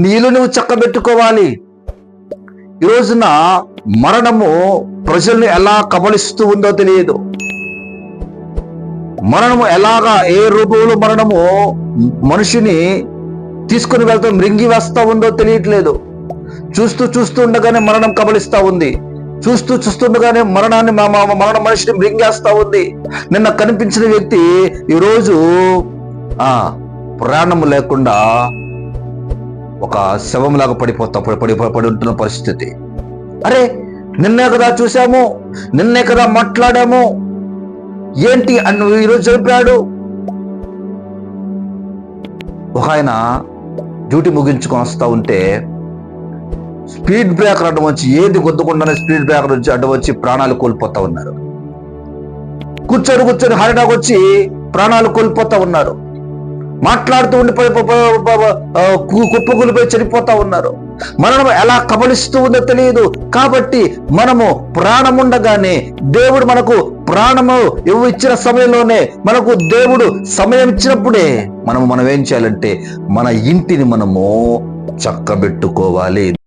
నీ నువ్వు చక్కబెట్టుకోవాలి. ఈ రోజున మరణము ప్రజల్ని ఎలా కబలిస్తూ ఉందో తెలియదు. మరణము ఎలాగా ఏ రూపంలో మరణము మనిషిని తీసుకుని వెళ్తాం రింగి వేస్తా ఉందో తెలియట్లేదు. చూస్తూ చూస్తూ ఉండగానే మరణం కబలిస్తా ఉంది. చూస్తూ చూస్తుండగానే మరణాన్ని మా మా- మరణ మనిషిని మృంగేస్తా ఉంది. నిన్న కనిపించిన వ్యక్తి ఈరోజు ఆ ప్రాణము లేకుండా ఒక శవంలాగా పడిపోతా పడి పడి ఉంటున్న పరిస్థితి. అరే నిన్నే కదా చూసాము నిన్నే కదా మాట్లాడాము. ఏంటి అని ఈరోజు చెప్పాడు? ఒక ఆయన డ్యూటీ ముగించుకొని వస్తా ఉంటే స్పీడ్ బ్రేకర్ అడ్డం వచ్చి ఏది గుద్దకుండానే స్పీడ్ బ్రేకర్ వచ్చి అడ్డం వచ్చి ప్రాణాలు కోల్పోతా ఉన్నారు. కూర్చొని కూర్చొని హరిడాకు వచ్చి ప్రాణాలు కోల్పోతా ఉన్నారు. మాట్లాడుతూ ఉండి కుప్పకూలిపోయి చనిపోతా ఉన్నారు. మనం ఎలా కబలిస్తూ ఉందో తెలియదు. కాబట్టి మనము ప్రాణముండగానే దేవుడు మనకు ప్రాణము ఇవ్వ ఇచ్చిన సమయంలోనే మనకు దేవుడు సమయం ఇచ్చినప్పుడే మనము మనం ఏం చేయాలంటే మన ఇంటిని మనము చక్కబెట్టుకోవాలి.